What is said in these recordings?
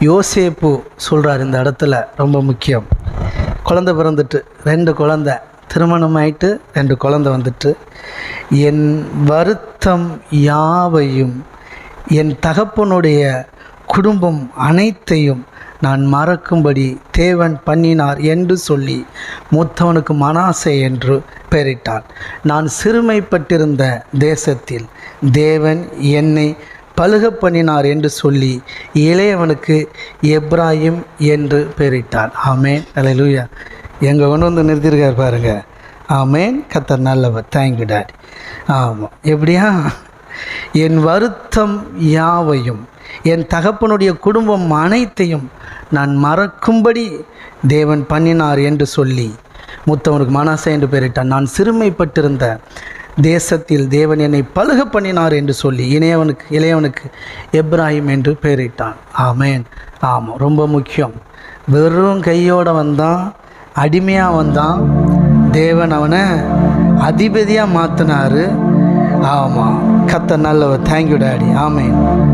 யோசேப்பு சொல்கிறார் இந்த இடத்துல ரொம்ப முக்கியம். குழந்தை பிறந்துட்டு ரெண்டு குழந்தை. திருமணம் ஆயிட்டு ரெண்டு குழந்தை வந்துட்டு. என் வருத்தம் யாவையும் என் தகப்பனுடைய குடும்பம் அனைத்தையும் நான் மறக்கும்படி தேவன் பண்ணினார் என்று சொல்லி மூத்தவனுக்கு மனாசே என்று பெயரிட்டான் நான் சிறுமைப்பட்டிருந்த தேசத்தில் தேவன் என்னை பழுக பண்ணினார் என்று சொல்லி இளையவனுக்கு எப்ராஹிம் என்று பெயரிட்டான் ஆமேன். அலையலூயா எங்கே கொண்டு வந்து நிறுத்தியிருக்கார் பாருங்க. ஆமேன். கத்தர் நல்லவர். தேங்க்யூ டாடி ஆமாம் எப்படியா? என் வருத்தம் யாவையும் என் தகப்பனுடைய குடும்பம் அனைத்தையும் நான் மறக்கும்படி தேவன் பண்ணினார் என்று சொல்லி மூத்தவனுக்கு மனசை என்று பெயரிட்டான் நான் சிறுமைப்பட்டிருந்த தேசத்தில் தேவன் என்னை பழுக பண்ணினார் என்று சொல்லி இணையவனுக்கு இளையவனுக்கு எப்ராஹிம் என்று பெயரிட்டான். ஆமேன். ஆமாம் ரொம்ப முக்கியம். வெறும் கையோடு வந்தான் அடிமையாக வந்தான் தேவன் அவனை அதிபதியாக மாற்றினார் ஆமாம் கத்த நல்லவர். தேங்க்யூ டாடி ஆமேன்.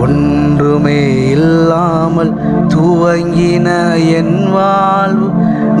ஒன்றுமே இல்லாமல் துவங்கின என் வாழ்வு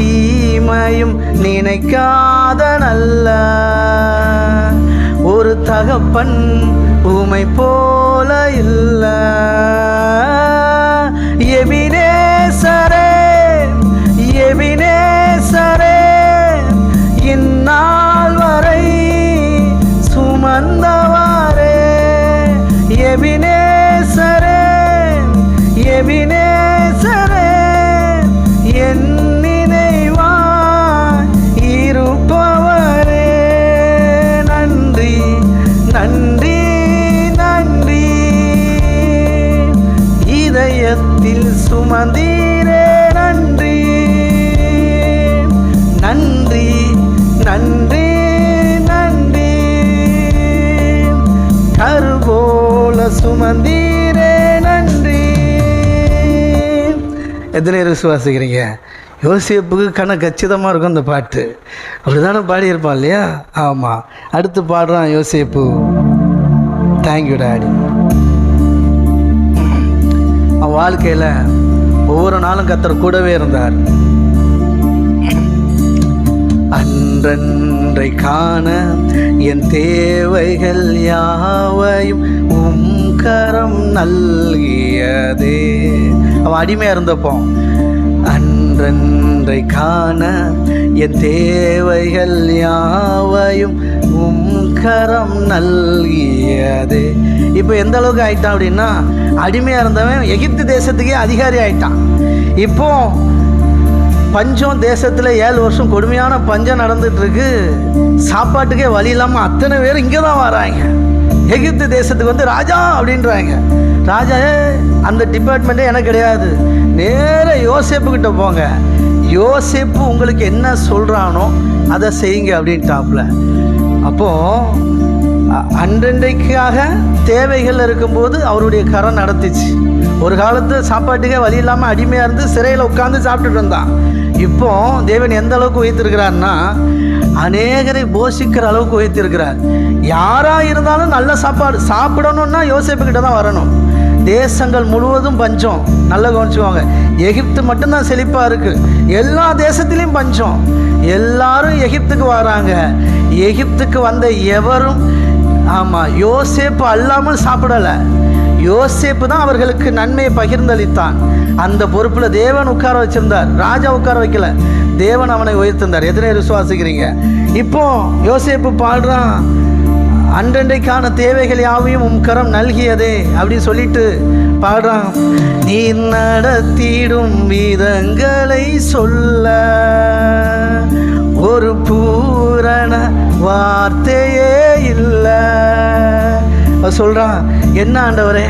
தீமையும் நினைக்காத நல்ல ஒரு தகப்பன் உமை போல இல்லை. எவி நன்றி நன்றி. இதயத்தில் சுமந்தீரே நன்றி. நன்றி நன்றி நன்றி. கருபோல சுமந்தீரே நன்றி. எத்தனை பேர் விசுவாசிக்கிறீங்க? யோசிப்புக்கு கண கச்சிதமாக இருக்கும் அந்த பாட்டு. அப்படி தானே பாடியிருப்பான் இல்லையா? ஆமாம் அடுத்து பாடுறான் யோசிப்பு. தேங்க்யூ டாடி அவன் வாழ்க்கையில் ஒவ்வொரு நாளும் கத்தர் கூடவே இருந்தார். அன்றன்றை காண என் தேவைகள் யாவையும் உம் கரம் நல்கியதே. அவன் அடிமையாக இருந்தப்போ அன்றன்றை காண என் தேவைகள் யாவையும் உம் கரம் நல்கியதே. இப்போ எந்த அளவுக்கு ஆயிட்டான் அப்படின்னா அடிமையாக இருந்தவன் எகிப்து தேசத்துக்கே அதிகாரி ஆயிட்டான். இப்போ பஞ்சம் தேசத்தில் ஏழு வருஷம் கொடுமையான பஞ்சம் நடந்துட்டு இருக்கு சாப்பாட்டுக்கே வழி இல்லாமல் அத்தனை பேர் இங்கே தான் வராங்க. எகிப்து தேசத்துக்கு வந்து ராஜா அப்படின்றாங்க. ராஜா அந்த டிபார்ட்மெண்ட்டே எனக்கு கிடையாது. நேர யோசிப்புக்கிட்ட போங்க. யோசேப்பு உங்களுக்கு என்ன சொல்கிறானோ அதை செய்யுங்க அப்படின்ட்டாப்புல. அப்போது அ- அன்றன்றைக்காக தேவைகள் இருக்கும்போது அவருடைய கரம் நடத்துச்சு. ஒரு காலத்து சாப்பாட்டுக்கே வழி இல்லாமல் அடிமையாக இருந்து சிறையில் உட்காந்து சாப்பிட்டுட்டு இருந்தான். இப்போ தேவன் எந்த அளவுக்கு உயர்த்திருக்கிறார்னா அநேகரை போஷிக்கிற அளவுக்கு உயர்த்திருக்கிறார். யாராக இருந்தாலும் நல்ல சாப்பாடு சாப்பிடணும்னா யோசிப்புக்கிட்ட தான் வரணும். தேசங்கள் முழுவதும் பஞ்சம். நல்லா கவனிச்சுக்கோங்க. எகிப்து மட்டும்தான் செழிப்பாக இருக்குது எல்லா தேசத்திலையும் பஞ்சம். எல்லாரும் எகிப்துக்கு வராங்க. எகிப்துக்கு வந்த எவரும் ஆமாம் யோசேப்பு அல்லாமல் சாப்பிடலை. யோசேப்பு தான் அவர்களுக்கு நன்மையை பகிர்ந்தளித்தான். அந்த பொறுப்பில் தேவன் உட்கார வச்சிருந்தார். ராஜா உட்கார வைக்கல. தேவன் அவனை உயர்த்திருந்தார். எத்தனை விசுவாசிக்கிறீங்க? இப்போ யோசேப்பு பாடுறான். அன்றன்றைக்கான தேவைகள் யாவையும் உம் கரம் நல்கியதே அப்படின்னு சொல்லிட்டு பாடுறான். நீ நடத்திடும் விதங்களை சொல்ல ஒரு பூரண வார்த்தையே இல்லை. சொல்கிறான் என்ன ஆண்டவரே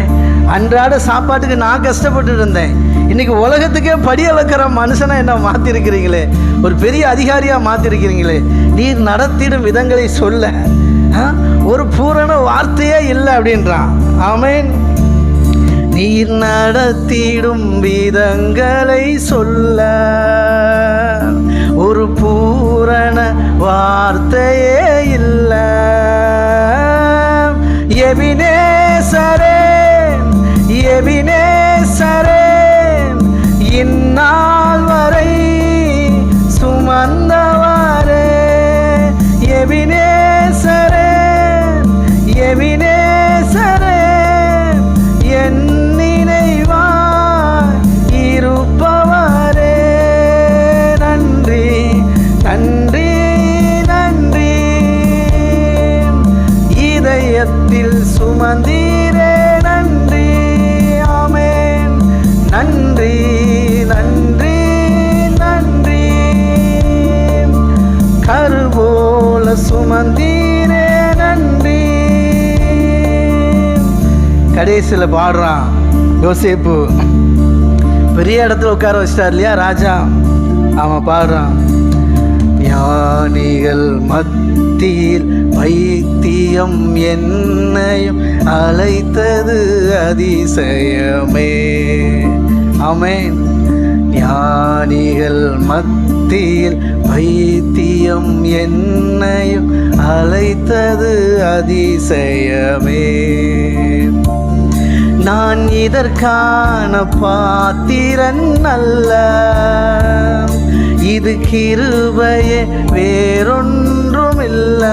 அன்றாட சாப்பாட்டுக்கு நான் கஷ்டப்பட்டு இருந்தேன் இன்னைக்கு உலகத்துக்கே படி அளக்கிற மனுஷனை என்ன மாற்றிருக்கிறீங்களே ஒரு பெரிய அதிகாரியாக மாற்றிருக்கிறீங்களே நீர் நடத்திடும் விதங்களை சொல்ல. ஒரு பூரண வார்த்தையே இல்லை அப்படின்றான். ஆமென். நீர் நடத்திடும் விதங்களை சொல்ல ஒரு பூரண வார்த்தையே இல்லை. எபினேசரே எபினேசரே தந்தீரே நன்றி. கடைசியில் பாடுறான் யோசிப்பு. பெரிய இடத்துல உட்கார வச்சிட்டார் இல்லையா ராஜா? அவன் பாடுறான் ஞானிகள் மத்தியில் வைத்தியம் என்னையும் அழைத்தது அதிசயமே. அமேன் ஞானிகள் மத்தியில் பைத்தியம் என்னையும் அழைத்தது அதிசயமே. நான் இதற்கான பாத்திரன் அல்ல. இது கிருபையே வேறொன்றுமில்ல.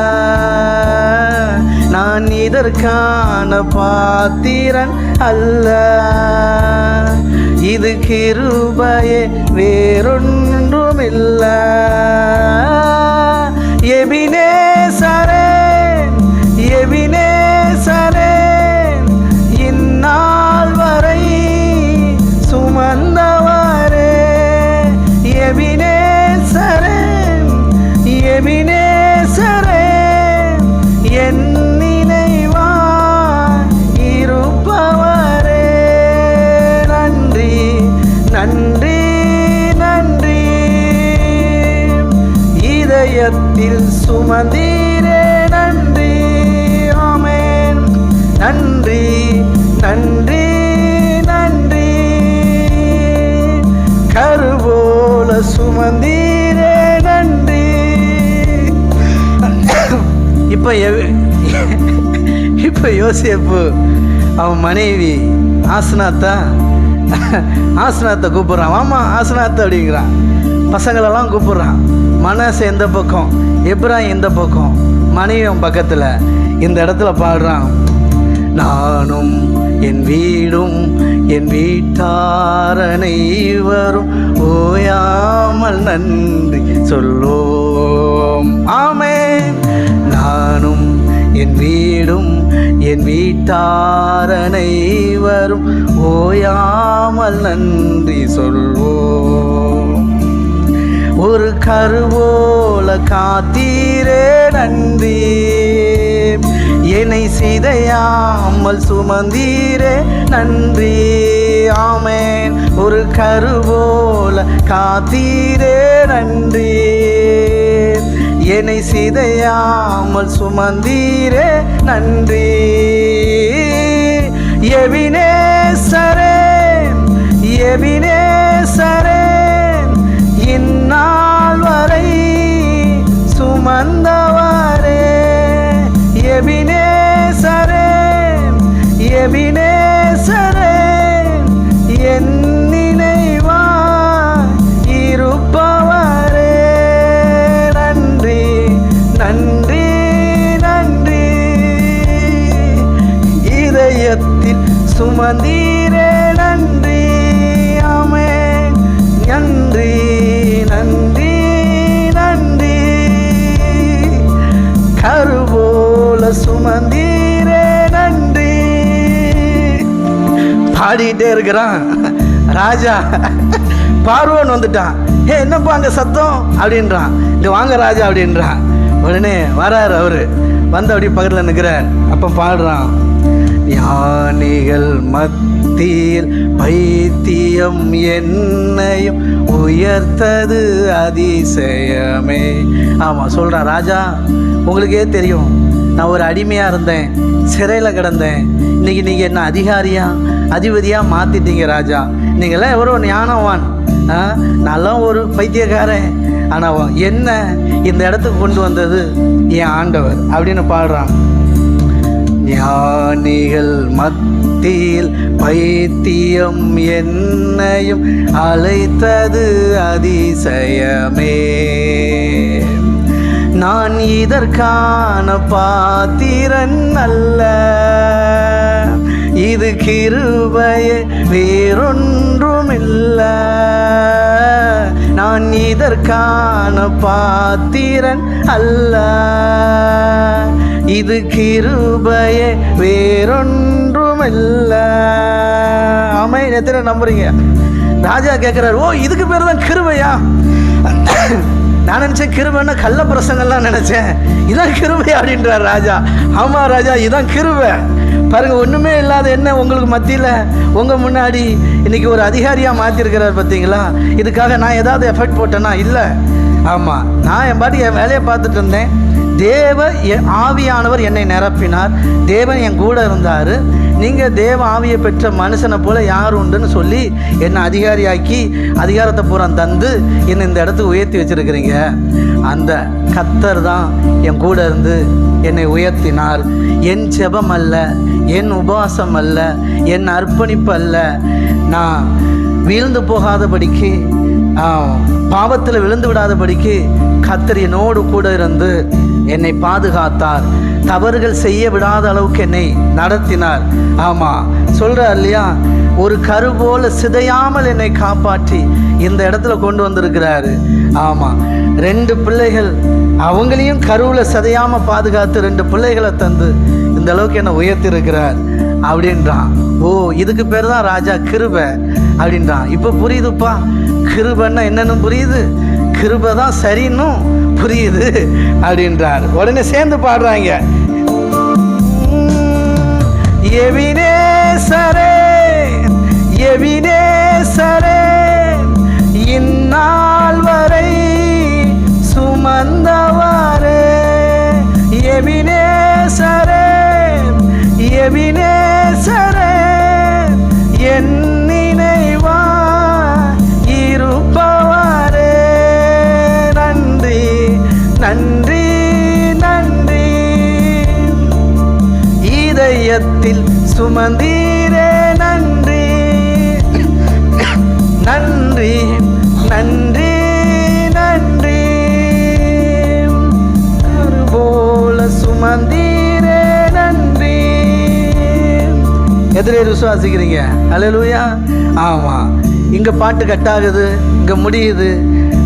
நான் இதற்கான பாத்திரன் அல்ல. இது கிருபையே வேறொன்று வேறொன்றுமில்ல எபினே சரே இதயத்தில் சுமந்தீரே நன்றி. ஆமேன். நன்றி நன்றி நன்றி. கருவோல சுமந்தீரே நன்றி. இப்போ இப்போ யோசிப்பு அவன் மனைவி ஆசனாத்தா? ஆசனாத்தை கூப்பிட்றான். ஆமாம் ஆசனாத்தை அப்படிங்கிறான். பசங்களெல்லாம் கூப்பிட்றான். மனசு எந்த பக்கம்? எப்ராஹிம் எந்த பக்கம்? மனைவியும் பக்கத்தில். இந்த இடத்துல பாடுறான் நானும் என் வீடும் என் வீட்டாரனை வரும் ஓயாமல் நன்றி சொல்லோம் ஆமே நானும் என் வீடும் என் வீட்டாரனை வரும் ஓயாமல் நன்றி சொல்வோம். ஒரு கருவோல காத்தீரே நன்றி. என்னை சிதையாமல் சுமந்தீரே நன்றி. ஆமேன். ஒரு கருவோல காத்தீரே நன்றி. என்னை சிதையாமல் சுமந்தீரே நன்றி. எவினே சரே எவினே சரே சுமந்தவரே எபினேசரே எபினேசரே என் நினைவா இருப்பவரே. நன்றி நன்றி நன்றி. இதயத்தில் சுமந்தீ பாடிக்கிட்டே இருக்கிறான். ராஜா பார்வன் வந்துட்டான். ஏ என்னப்பா அங்கே சத்தம்? அப்படின்றான். இங்கே வாங்க ராஜா அப்படின்றான். உடனே வராரு அவரு. வந்து அப்படியே பக்கத்தில் நிற்கிறார் அப்போ பாடுறான். யானைகள் மத்தியில் பைத்தியம் என்னையும் உயர்த்தது அதிசயமே. ஆமாம் சொல்கிறான் ராஜா உங்களுக்கே தெரியும். நான் ஒரு அடிமையாக இருந்தேன். சிறையில் கிடந்தேன். இன்றைக்கி நீங்கள் என்ன அதிகாரியா? அதிபதியாக மாற்றிட்டீங்க ராஜா. நீங்களாம் எவரோ ஞானவான். ஆ ஒரு பைத்தியக்காரன். ஆனால் என்ன இந்த இடத்துக்கு கொண்டு வந்தது? என் ஆண்டவர் அப்படின்னு பாடுறான். ஞானிகள் மத்தியில் பைத்தியம் என்னையும் அழைத்தது அதிசயமே. நான் இதற்கான பாத்திரன் அல்ல. இது கிருபையே வேறொன்றுமில்ல. நான் இதற்கான பாத்திரன் அல்ல. இது கிருபையே வேறொன்றுமில்ல. ஆமை எத்தனை நம்புறீங்க? ராஜா கேட்குறாரு ஓ இதுக்கு பேர் தான் கிருபையா? நான் நினச்சேன் கிருபைன்னா கள்ள பிரசங்கள்லாம் நினச்சேன். இதான் கிருபை அப்படின்றார் ராஜா. ஆமாம் ராஜா இதான் கிருபை. பாருங்கள் ஒன்றுமே இல்லாத என்ன உங்களுக்கு மத்தியில்? உங்கள் முன்னாடி இன்னைக்கு ஒரு அதிகாரியாக மாற்றிருக்கிறார் பார்த்தீங்களா இதுக்காக நான் ஏதாவது எஃபெக்ட் போட்டேன்னா இல்லை. ஆமாம் நான் என் பாட்டி என் வேலையை பார்த்துட்டு இருந்தேன். தேவ ஆவியானவர் என்னை நிரப்பினார். தேவன் என் கூட இருந்தார். நீங்கள் தேவ ஆவியை பெற்ற மனுஷனை போல் யார் உண்டுன்னு சொல்லி என்னை அதிகாரியாக்கி அதிகாரத்தை பூரா தந்து என்னை இந்த இடத்துக்கு உயர்த்தி வச்சுருக்கிறீங்க. அந்த கத்தர் தான் என் கூட இருந்து என்னை உயர்த்தினார். என் செபம் அல்ல என் உபவாசம் அல்ல என் அர்ப்பணிப்பு அல்ல. நான் வீழ்ந்து போகாதபடிக்கு பாவத்தில் விழுந்து விடாதபடிக்கு கத்தர் என்னோடு கூட இருந்து என்னை பாதுகாத்தார். தவறுகள் செய்ய விடாத அளவுக்கு என்னை நடத்தினார். ஆமாம் சொல்கிறார் இல்லையா? ஒரு கரு போல சிதையாமல் என்னை காப்பாற்றி இந்த இடத்துல கொண்டு வந்திருக்கிறாரு. ஆமாம் ரெண்டு பிள்ளைகள் அவங்களையும் கருவில் சிதையாமல் பாதுகாத்து ரெண்டு பிள்ளைகளை தந்து இந்த அளவுக்கு என்னை உயர்த்திருக்கிறார் அப்படின்றான். ஓ இதுக்கு பேர் தான் ராஜா கிருபை அப்படின்றான். இப்போ புரியுதுப்பா கிருபன்னா என்னென்னு புரியுது? கிருபை தான் சரின்னும் புரியுது அப்படின்றார். உடனே சேர்ந்து பாடுறாங்க. எவினேசரே எவினேசரே இந்நாள் வரை சுமந்தவாரே. எவினே சரே என் சுமந்தீரே நன்றி. நன்றி நன்றி நன்றி. போல சுமந்தீரே நன்றி. எதிரே விசுவாசிக்கிறீங்க அல்லேலூயா ஆமாம் இங்கே பாட்டு கட்டாகுது. இங்கே முடியுது.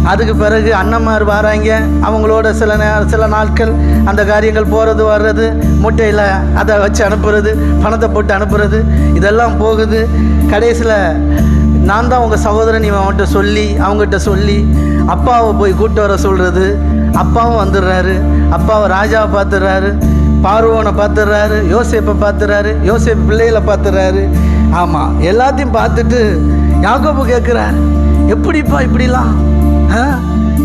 அதுக்கு பிறகு அண்ணன்மார் வராங்க. அவங்களோட சில நே சில நாட்கள் அந்த காரியங்கள் போகிறது வர்றது முட்டையில் அதை வச்சு அனுப்புறது பணத்தை போட்டு அனுப்புறது இதெல்லாம் போகுது. கடைசியில் நான் தான் உங்கள் சகோதரன் இவன் அவன்கிட்ட சொல்லி அவங்ககிட்ட சொல்லி அப்பாவை போய் கூட்டு வர சொல்கிறது அப்பாவும் வந்துடுறாரு. அப்பாவை ராஜாவை பார்த்துடுறாரு பார்வோனை பார்த்துடுறாரு யோசேப்பை பார்த்துறாரு யோசேப்பு பிள்ளைகளை பார்த்துறாரு ஆமாம் எல்லாத்தையும் பார்த்துட்டு யாக்கோப்பு கேட்குறாரு எப்படிப்பா இப்படிலாம்?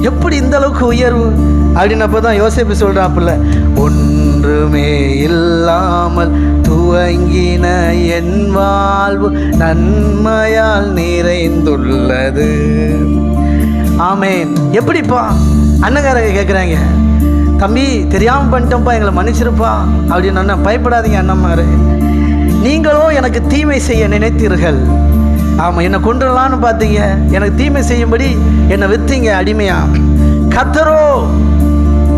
எப்படி இந்த அளவுக்கு உயர்வு? அப்படின்னப்போ தான் யோசிப்பு சொல்கிறாப்புல ஒன்றுமே இல்லாமல் துவங்கின என் வாழ்வு நன்மையால் நிறைந்துள்ளது. ஆமேன். எப்படிப்பா? அண்ணங்காரங்க கேட்குறாங்க தம்பி தெரியாமல் பண்ணிட்டோம்ப்பா எங்களை மன்னிச்சிருப்பா அப்படின்னு அண்ணன் பயப்படாதீங்க அண்ணம்மாரு. நீங்களும் எனக்கு தீமை செய்ய நினைத்தீர்கள். ஆமாம் என்னை கொண்டுடலான்னு பார்த்தீங்க. எனக்கு தீமை செய்யும்படி என்னை விற்றீங்க அடிமையா? கத்தரோ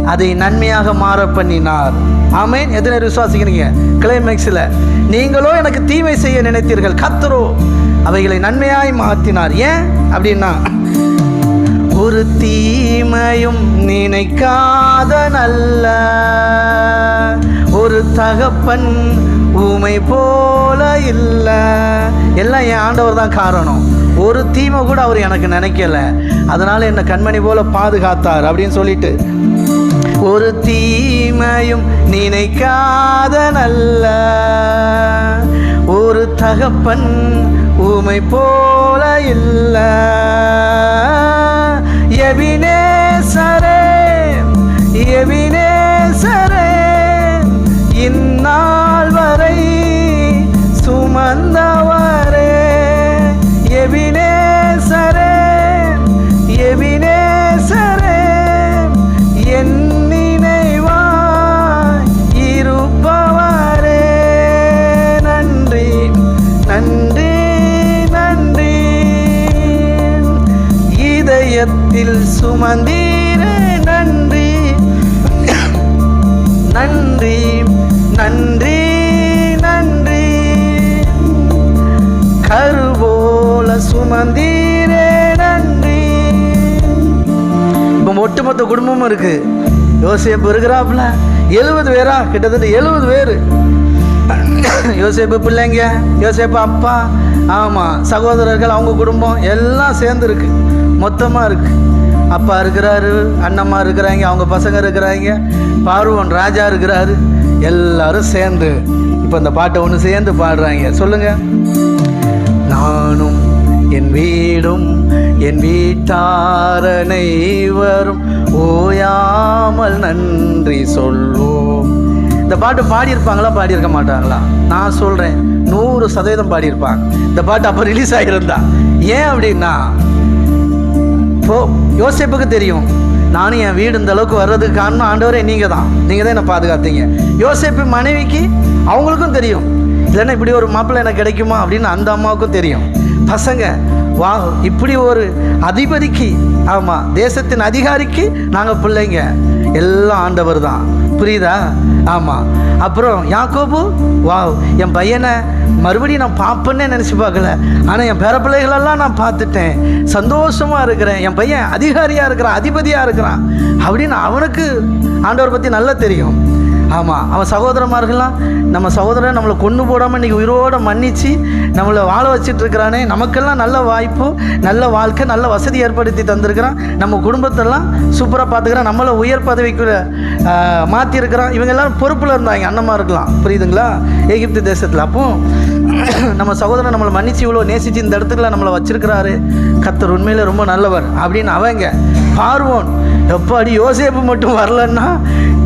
அதை நன்மையாக மாற பண்ணினார். ஆமேன். எத்தனை விசுவாசிக்கிறீங்க? கிளைமேக்ஸில். நீங்களோ எனக்கு தீமை செய்ய நினைத்தீர்கள். கத்தரோ அவைகளை நன்மையாய் மாற்றினார். ஏன்? அப்படின்னா ஒரு தீமையும் நினைக்காத நல்ல ஒரு தகப்பன் ஊமை போல இல்லை. எல்லாம் என் ஆண்டவர் தான் காரணம். ஒரு தீமை கூட அவர் எனக்கு நினைக்கல. அதனால என்னை கண்மணி போல பாதுகாத்தார் அப்படின்னு சொல்லிட்டு. ஒரு தீமையும் நினைக்காத நல்ல. ஒரு தகப்பன் ஊமை போல இல்ல. எபினேசரே எபினேசரே இன்னா சுமந்தீரே நன்றி. நன்றி நன்றி நன்றி. கருவோல சுமந்தீரே நன்றி. இப்போ ஒட்டுமொத்த குடும்பமும் இருக்கு. யோசேப்பு இருக்கிறாப்புல எழுபது பேரா? கிட்டத்தட்ட எழுபது பேர். யோசேப்பு பிள்ளைங்க யோசிப்பு அப்பா ஆமாம் சகோதரர்கள் அவங்க குடும்பம் எல்லாம் சேர்ந்துருக்கு மொத்தமாக இருக்குது அப்பா இருக்கிறாரு அண்ணம்மா இருக்கிறாங்க அவங்க பசங்க இருக்கிறாங்க பார்வன் ராஜா இருக்கிறாரு எல்லாரும் சேர்ந்து இப்போ இந்த பாட்டை ஒன்று சேர்ந்து பாடுறாங்க. சொல்லுங்க. நானும் என் வீடும் என் வீட்டாரனை வரும் ஓயாமல் நன்றி சொல்வோம். இந்த பாட்டு பாடியிருப்பாங்களா? பாடியிருக்க மாட்டாங்களா? நான் சொல்கிறேன் நூறு சதவீதம் பாடியிருப்பாங்க. இந்த பாட்டு அப்போ ரிலீஸ் ஆகியிருந்தா ஏன் அப்படின்னா இப்போது யோசேப்புக்கு தெரியும். நானும் என் வீடு இந்த அளவுக்கு வர்றதுக்கு காரணம் ஆண்டவரே நீங்கள் தான் நீங்கள் தான் என்னை பாதுகாத்தீங்க. யோசேப்பு மனைவிக்கு அவங்களுக்கும் தெரியும். இல்லைன்னா இப்படி ஒரு மாப்பிள்ளை எனக்கு கிடைக்குமா அப்படின்னு அந்த அம்மாவுக்கும் தெரியும். பசங்க வா இப்படி ஒரு அதிபதிக்கு ஆமாம் தேசத்தின் அதிகாரிக்கு நாங்கள் பிள்ளைங்க. எல்லாம் ஆண்டவர் தான் புரியுதா? ஆமாம் அப்புறம் யாக்கோபு வாவ் என் பையனை மறுபடியும் நான் பார்ப்பேன்னே நினச்சி பார்க்கல. ஆனால் என் பேர பிள்ளைகளெல்லாம் நான் பார்த்துட்டேன். சந்தோஷமாக இருக்கிறேன். என் பையன் அதிகாரியாக இருக்கிறான் அதிபதியாக இருக்கிறான். அப்படின்னு அவனுக்கு ஆண்டவர் பற்றி நல்லா தெரியும். ஆமாம் அவன் சகோதரமார்கள்லாம் நம்ம சகோதரன் நம்மளை கொண்டு போடாமல் இன்றைக்கி உயிரோட மன்னிச்சு நம்மளை வாழ வச்சிட்ருக்கிறானே நமக்கெல்லாம் நல்ல வாய்ப்பு நல்ல வாழ்க்கை நல்ல வசதி ஏற்படுத்தி தந்திருக்கிறான். நம்ம குடும்பத்தெல்லாம் சூப்பராக பார்த்துக்கிறான். நம்மளை உயர் பதவிக்கு மாற்றிருக்கிறான் இவங்க எல்லாம் பொறுப்பில் இருந்தாங்க அண்ணமா இருக்கலாம் புரியுதுங்களா? எகிப்து தேசத்தில். அப்போ நம்ம சகோதரன் நம்மளை மன்னிச்சு இவ்வளோ நேசிச்சு இந்த இடத்துக்குலாம் நம்மளை வச்சிருக்கிறாரு. கத்தர் உண்மையில் ரொம்ப நல்லவர் அப்படின்னு அவங்க பார்வோன். எப்படி யோசேப்பு மட்டும் வரலன்னா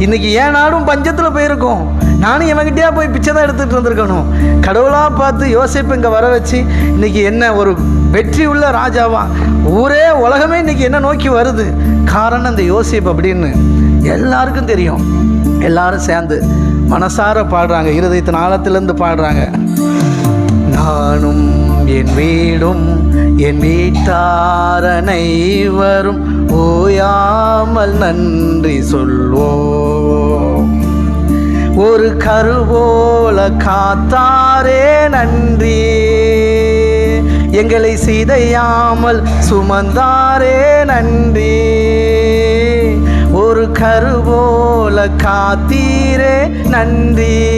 இன்னைக்கு ஏன் நாடும் பஞ்சத்தில் போயிருக்கோம்? நானும் இவங்கிட்டயா போய் பிச்சை தான் எடுத்துகிட்டு வந்திருக்கணும். கடவுளாக பார்த்து யோசிப்பு இங்கே வர வச்சு இன்னைக்கு என்ன ஒரு வெற்றி உள்ள ராஜாவா? ஊரே உலகமே இன்னைக்கு என்ன நோக்கி வருது? காரணம் இந்த யோசிப்பு அப்படின்னு எல்லாருக்கும் தெரியும். எல்லாரும் சேர்ந்து மனசார பாடுறாங்க இருதயத்தின் ஆழத்திலேருந்து பாடுறாங்க. நானும் என் வீடும் என் வீட்டாரனை வரும் ஓயாமல் நன்றி சொல்வோம். ஒரு கருவோல காத்தாரே நன்றி. எங்களை சிதையாமல் சுமந்தாரே நன்றி. ஒரு கருவோல காத்தீரே நன்றி.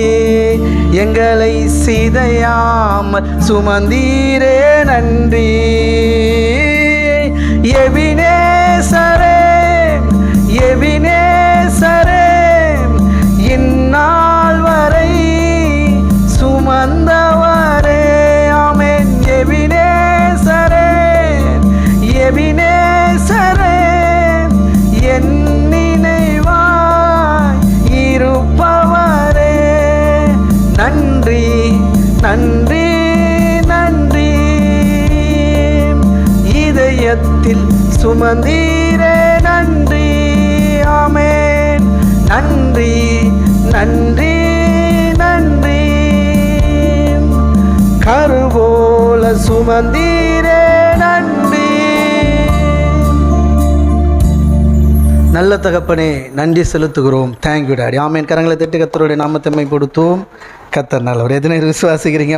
எங்களை சிதையாமல் சுமந்தீரே நன்றி. எவினே இதயத்தில் சுமந்தீரே நன்றி ஆமேன். நன்றி நன்றி நன்றி. கருவோல சுமந்தீரே நன்றி. நல்ல தகப்பனே நன்றி செலுத்துகிறோம். தேங்க்யூ டாடி ஆமேன். கரங்களை திட்டு கத்தருடைய நாமத்தம்மை கொடுத்தோம் கத்தர் நல்லவர். எதனை விசுவாசிக்கிறீங்க?